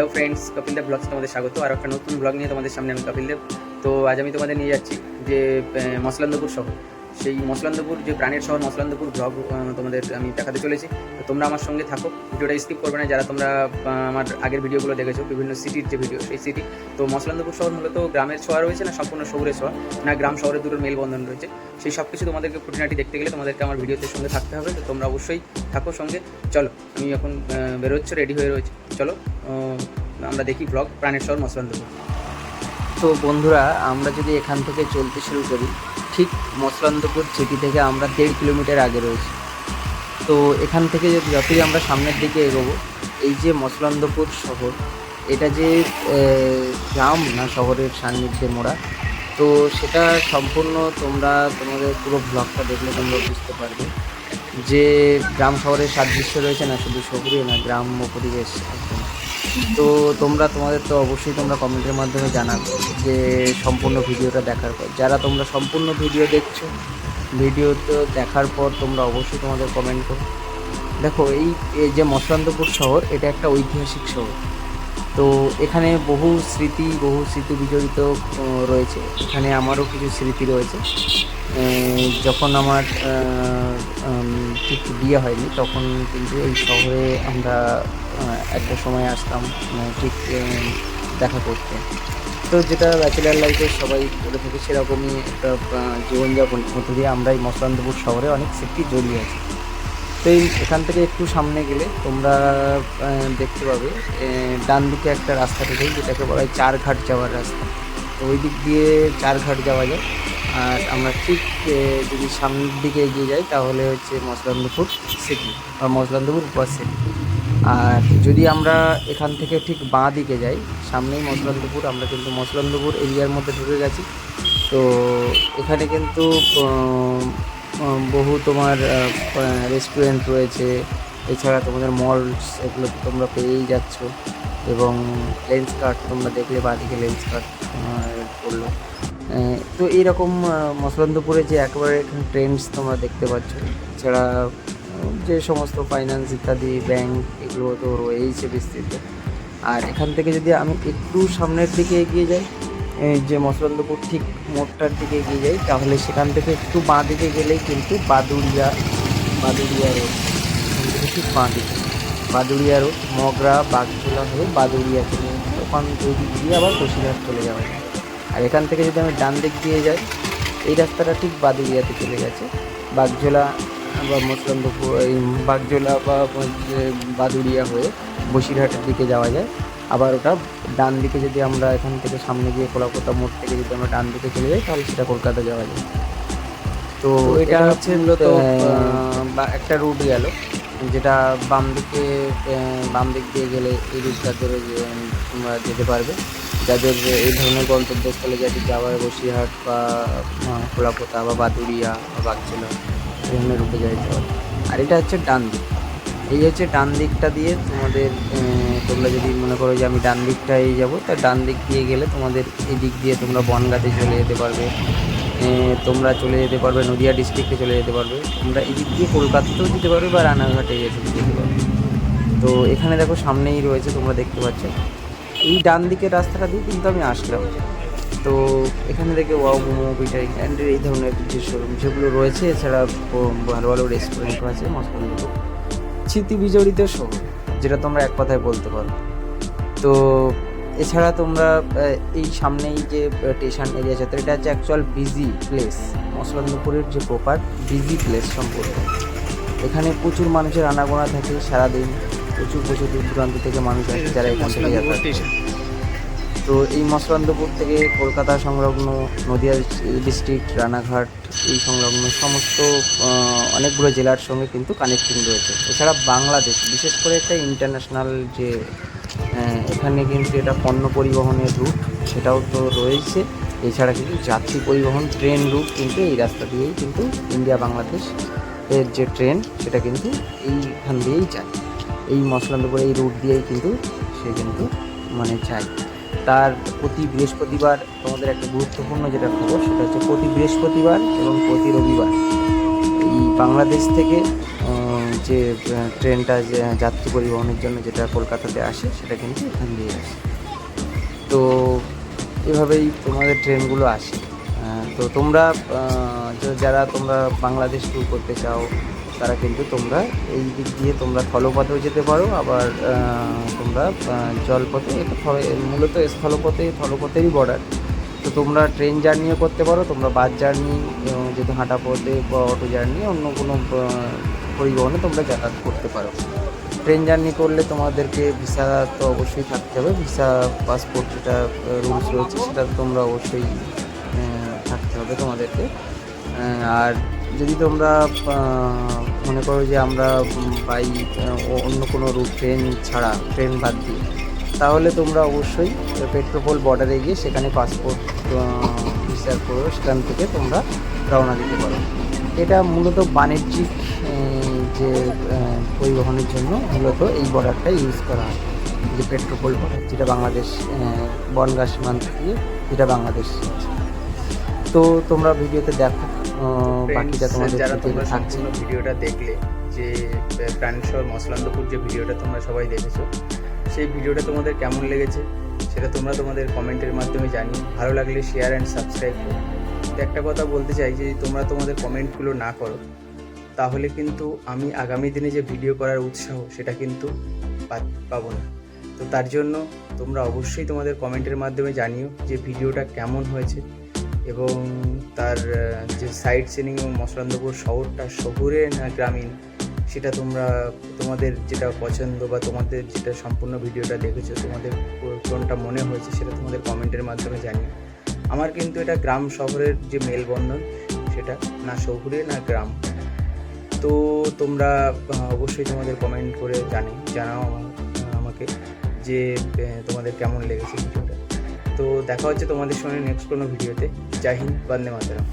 Hello friends Kapil Dev vlogs তোমাদের স্বাগত। আর একটা নতুন ব্লগ নিয়ে তোমাদের সামনে আমি কপিল দেব তো আজ আমি তোমাদের নিয়ে যাচ্ছি যে মশলান্দপুর শহর। সেই মসলান্দপুর, যে প্রাণের শহর মসলান্দপুর ব্লগ তোমাদের আমি দেখাতে চলেছি। তো তোমরা আমার সঙ্গে থাকো, ভিডিওটা স্কিপ করবে না। যারা তোমরা আমার আগের ভিডিওগুলো দেখেছ, বিভিন্ন সিটির যে ভিডিও, সেই সিটি। তো মসলান্দপুর শহর মূলত গ্রামের ছোঁয়া রয়েছে না, সম্পূর্ণ শহরের ছোঁয়া, না গ্রাম শহরের দুটোর মেলবন্ধন রয়েছে। সেই সব কিছু তোমাদেরকে খুঁটিনাটি দেখতে গেলে তোমাদেরকে আমার ভিডিওতে সঙ্গে থাকতে হবে। তো তোমরা অবশ্যই থাকো সঙ্গে। চলো, আমি এখন বেরোচ্ছ রেডি হয়ে রয়েছে। চলো আমরা দেখি ব্লগ, প্রাণের শহর মসলান্দপুর। তো বন্ধুরা, আমরা যদি এখান থেকে চলতে শুরু করি ঠিক মসলান্তপুর সিটি থেকে আমরা দেড় কিলোমিটার আগে রয়েছি। তো এখান থেকে যতই আমরা সামনের দিকে এগোবো, এই যে মসলান্তপুর শহর, এটা যে গ্রাম না শহরের সান্নিধ্যে মোড়া, তো সেটা সম্পূর্ণ তোমরা তোমাদের পুরো ব্লগটা দেখলে তোমরা বুঝতে পারবে যে গ্রাম শহরের সাদৃশ্য রয়েছে না শুধু শহরে না, গ্রাম্য পরিবেশ একদম তো তোমরা, তোমাদের তো অবশ্যই তোমরা কমেন্টের মাধ্যমে জানাবে যে সম্পূর্ণ ভিডিওটা দেখার পর, যারা তোমরা সম্পূর্ণ ভিডিও দেখছ ভিডিও তো দেখার পর তোমরা অবশ্যই তোমাদের কমেন্ট করো। দেখো, এই যে মসলান্তপুর শহর, এটা একটা ঐতিহাসিক শহর। তো এখানে বহু স্মৃতি বহু স্মৃতি বিজড়িত রয়েছে। এখানে আমারও কিছু স্মৃতি রয়েছে। যখন আমার ঠিক বিয়ে হয়নি, তখন কিন্তু এই শহরে আমরা একটা সময় আসতাম ঠিক দেখা করতে। তো যেটা ব্যাচেলার লাইফে সবাই করে থাকে সেরকমই একটা জীবনযাপন। মধ্যে দিয়ে আমরা এই মসলান্তপুর শহরে অনেক স্মৃতি জড়িয়ে আছি। তো এই, এখান থেকে একটু সামনে গেলে তোমরা দেখতে পাবে ডান দিকে একটা রাস্তা থেকে যেটাকে বলা হয় চারঘাট যাওয়ার রাস্তা। তো ওই দিক দিয়ে চারঘাট যাওয়া যায়। আর আমরা ঠিক যদি সামনের দিকে এগিয়ে যাই, তাহলে হচ্ছে মসলান্দপুর সিটি বা মসলান্দপুর উপর সিটি আর যদি আমরা এখান থেকে ঠিক বাঁ দিকে যাই, সামনেই মসলান্দপুর আমরা কিন্তু মসলান্দপুর এরিয়ার মধ্যে ঢুকে গেছি। তো এখানে কিন্তু বহু তোমার রেস্টুরেন্ট রয়েছে। এছাড়া তোমাদের মলস এগুলো তো তোমরা পেয়েই যাচ্ছ। এবং লেন্স কার্ট তোমরা দেখলে বাদিকে লেন্স কার্ট করল তো এইরকম আহ, মসলন্দপুরে যে একেবারে এখানে ট্রেন্ডস তোমরা দেখতে পাচ্ছ এছাড়া যে সমস্ত ফাইন্যান্স ইত্যাদি ব্যাংক এগুলো তো রয়েইছে বিস্তৃত। আর এখান থেকে যদি আমি একটু সামনের দিকে এগিয়ে যাই যে মসলন্দপুর ঠিক মোড়টার দিকে এগিয়ে যাই তাহলে সেখান থেকে একটু বাঁ দিকে গেলেই কিন্তু বাদুড়িয়া বাদুড়িয়া রোড ঠিক বাঁ দিকে। বাদুড়িয়া রোড মগরা বাগঝোলা হয়ে বাদুড়িয়া যাবে ওখান দিক দিয়ে আবার বসিরহাট চলে যাওয়া যায়। আর এখান থেকে যদি আমি ডান দিক দিয়ে যাই এই রাস্তাটা ঠিক বাদুড়িয়াতে চলে গেছে। বাগঝোলা বা মসলন্দপুর এই বাগঝোলা বা বাদুড়িয়া হয়ে বসিরহাটের দিকে যাওয়া যায়। আবার ওটা ডান দিকে যদি আমরা এখান থেকে সামনে গিয়ে কলাকতা মোড় থেকে যদি আমরা ডান দিকে চলে যাই তাহলে সেটা কলকাতা যাওয়া যায়। তো এটা হচ্ছে মূলত বা একটা রুট গেল যেটা বাম দিকে বাম দিক দিয়ে গেলে এই রুটটা ধরে যেতে পারবে। যাদের এই ধরনের গন্তব্যস্থলে যাতে যাওয়ার বসিরহাট বা কলাকতা বা বাদুড়িয়া বা বাগচুলা এই ধরনের রুটে যাইতে পারে আর এটা হচ্ছে ডান দিক। এই হচ্ছে ডান দিকটা দিয়ে তোমাদের তোমরা যদি মনে করো যে আমি ডান দিকটাই যাব, তা ডান দিক দিয়ে গেলে তোমাদের এই দিক দিয়ে তোমরা বনগাতে চলে যেতে পারবে। তোমরা চলে যেতে পারবে, নদিয়া ডিস্ট্রিক্টে চলে যেতে পারবে। তোমরা এই দিক দিয়ে কলকাতাতেও যেতে পারবে বা রানাঘাটে এসে যেতে পারবে। তো এখানে দেখো সামনেই রয়েছে, তোমরা দেখতে পাচ্ছ। এই ডান দিকের রাস্তাটা দিয়ে কিন্তু আমি আসলাম। তো এখানে থেকে ওয়াও, মোমো, পিঠাই অ্যান্ড এই ধরনের যে শোরুম যেগুলো রয়েছে। এছাড়া ভালো ভালো রেস্টুরেন্টও আছে মসলান্দপুর স্মৃতি বিজড়িত শহর যেটা তোমরা এক কথায় বলতে পারো। তো এছাড়া তোমরা এই সামনেই যে স্টেশন এরিয়া আছে এটা হচ্ছে অ্যাকচুয়াল বিজি প্লেস মসলান্দপুরের যে প্রপার বিজি প্লেস সম্পর্কে। এখানে প্রচুর মানুষের আনাগোনা থাকে সারাদিন। প্রচুর প্রচুর দূর দূরান্ত থেকে মানুষ আসে যারা এখান থেকে যাতায়াত তো এই মসলান্দপুর থেকে কলকাতা সংলগ্ন নদিয়া ডিস্ট্রিক্ট রানাঘাট এই সংলগ্ন সমস্ত অনেকগুলো জেলার সঙ্গে কিন্তু কানেক্টিং রয়েছে। এছাড়া বাংলাদেশ বিশেষ করে একটা ইন্টারন্যাশনাল যে এখানে কিন্তু এটা পণ্য পরিবহনের রুট সেটাও তো রয়েছে। এছাড়া কিন্তু যাত্রী পরিবহন ট্রেন রুট কিন্তু এই রাস্তা দিয়েই কিন্তু ইন্ডিয়া বাংলাদেশ এর যে ট্রেন সেটা কিন্তু এইখান দিয়েই যায়। এই মসলান্দপুর এই রুট দিয়েই কিন্তু সে কিন্তু মানে যায় তার প্রতি বৃহস্পতিবার তোমাদের একটা গুরুত্বপূর্ণ যেটা খবর, সেটা হচ্ছে প্রতি বৃহস্পতিবার এবং প্রতি রবিবার। এই বাংলাদেশ থেকে যে ট্রেনটা যে, যাত্রী পরিবহনের জন্য যেটা কলকাতাতে আসে, সেটা কিন্তু এখান দিয়ে আসে। তো এভাবেই তোমাদের ট্রেনগুলো আসে। তো তোমরা যারা তোমরা বাংলাদেশ ট্যুর করতে চাও তারা কিন্তু তোমরা এই দিক দিয়ে তোমরা স্থলপথেও যেতে পারো, আবার তোমরা জলপথে মূলত স্থলপথে, স্থলপথেরই বর্ডার তো তোমরা ট্রেন জার্নিও করতে পারো, তোমরা বাস জার্নি যেহেতু হাঁটা পথে বা অটো জার্নি অন্য কোনো পরিবহনে তোমরা যাতায়াত করতে পারো। ট্রেন জার্নি করলে তোমাদেরকে ভিসা তো অবশ্যই থাকতে হবে ভিসা পাসপোর্ট যেটা রুলস রয়েছে, সেটা তোমরা অবশ্যই থাকতে হবে তোমাদেরকে। আর যদি তোমরা মনে করো যে আমরা বাই অন্য কোনো রুট ট্রেন ছাড়া ট্রেন বাদ দিই, তাহলে তোমরা অবশ্যই পেট্রোপোল বর্ডারে গিয়ে সেখানে পাসপোর্ট বিচার করো, সেখান থেকে তোমরা রওনা দিতে পারো। এটা মূলত বাণিজ্যিক যে পরিবহনের জন্য মূলত এই বর্ডারটা ইউজ করা হয়, যে পেট্রোপোল বর্ডার যেটা বাংলাদেশ বনগাঁ সীমান্ত দিয়ে যেটা বাংলাদেশ তো তোমরা ভিডিওতে দেখো বাকিটা তোমাদের যারা detail তোমরা থাকছে। ভিডিওটা দেখলে যে প্রাণেশ্বর মসলান্দপুর যে ভিডিওটা তোমরা সবাই দেখেছ সেই ভিডিওটা তোমাদের কেমন লেগেছে সেটা তোমরা তোমাদের কমেন্টের মাধ্যমে জানিও। ভালো লাগলে শেয়ার অ্যান্ড সাবস্ক্রাইব করো। একটা কথা বলতে চাই যে তোমরা তোমাদের কমেন্টগুলো না করো তাহলে কিন্তু আমি আগামী দিনে যে ভিডিও করার উৎসাহ সেটা কিন্তু পাবো না। তো তার জন্য তোমরা অবশ্যই তোমাদের কমেন্টের মাধ্যমে জানিও যে ভিডিওটা কেমন হয়েছে। এবং তার যে সাইড সিনিং এবং মসলান্দপুর শহরটা শহুরে না গ্রামীণ, সেটা তোমরা, তোমাদের যেটা পছন্দ বা তোমাদের যেটা সম্পূর্ণ ভিডিওটা দেখেছ, তোমাদের কোনটা মনে হয়েছে সেটা তোমাদের কমেন্টের মাধ্যমে জানি আমার কিন্তু এটা গ্রাম শহরের যে মেলবন্ধন, সেটা না শহুরে না গ্রাম। তো তোমরা অবশ্যই তোমাদের কমেন্ট করে জানি, জানাও আমা- আমাকে যে তোমাদের কেমন লেগেছে ভিডিওটা তো দেখা হচ্ছে তোমাদের সঙ্গে নেক্সট কোনো ভিডিওতে জয় হিন্দ বন্দে মাতরম।